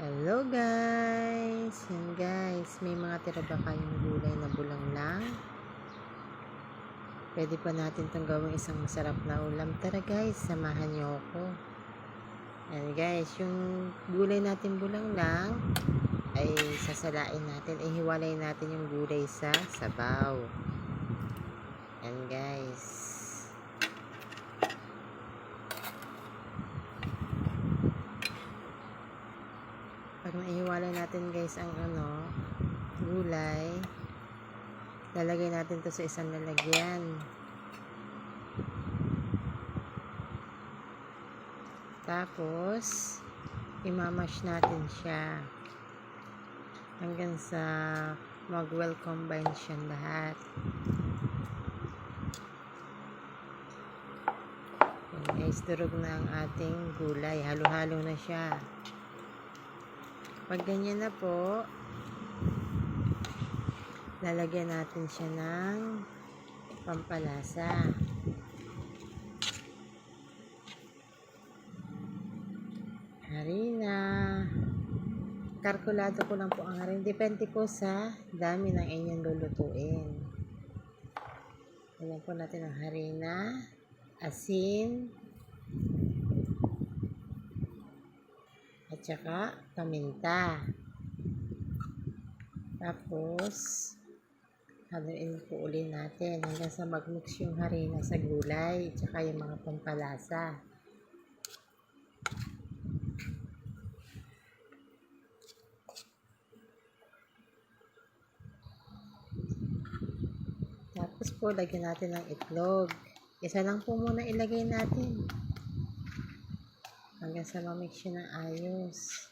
Hello guys! Yan guys, may mga tira ba kayong gulay na bulang lang? Pwede pa natin itong gawing isang masarap na ulam. Tara guys, samahan niyo ako. Yan guys, yung gulay natin bulang lang ay sasalain natin. Ihiwalay natin yung gulay sa sabaw. Yan guys. Pag naihiwalay natin guys ang ano gulay. Lalagay natin to sa isang lalagyan. Tapos imamash natin siya. Hanggang sa mag well combine siya lahat. Guys durog na ang ating gulay. Halo halo na siya pag ganyan na po, lalagyan natin siya ng pampalasa. Harina. Kalkulado ko lang po ang harina. Depende po sa dami ng inyong lulutuin. Lagyan po natin ang harina, asin, at saka paminta. Tapos, haluin po uli natin hanggang sa magmix yung harina sa gulay at saka yung mga pampalasa. Tapos po, lagyan natin ng itlog. Isa lang po muna ilagay natin hanggang sa mamix siya ayos.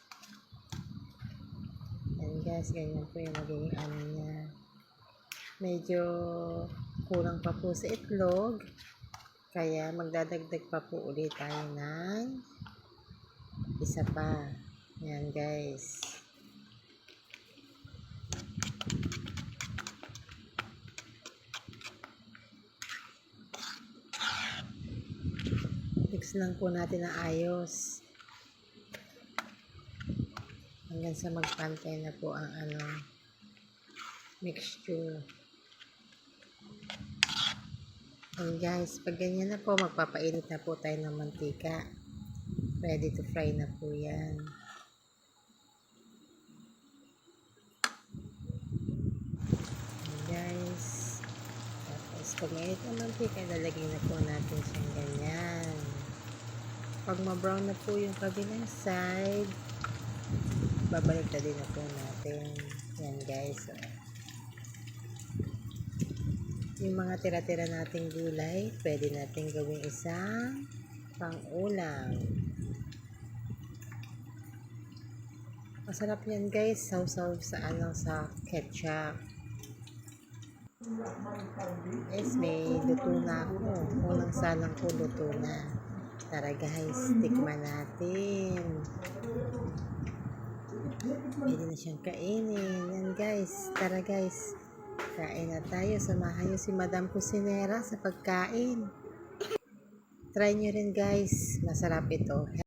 Yan guys, ganyan po yung magiging ano niya. Medyo kulang pa po sa itlog. Kaya magdadagdag pa po ulit tayo ng isa pa. Yan guys. Mix lang po natin na ayos. Hanggang sa magpantay na po ang ano mixture. And guys, pag ganyan na po, magpapainit na po tayo ng mantika. Ready to fry na po yan. And guys, tapos pag mainit ang mantika, lalagay na po natin siyang ganyan. Pag ma-brown na po yung kabilang side, babalik na din na po natin. Yan guys. Yung mga tira-tira nating gulay, pwede natin gawing isang pang-ulam. Masarap yan guys, sausaw sa ano sa ketchup. Guys, may luto na ako. Unang salang ko luto na. Tara guys, tikman natin. Pwede na siyang kainin. Yan guys, tara guys. Kain na tayo. Samahan niyo si Madam Cusinera sa pagkain. Try niyo rin guys. Masarap ito.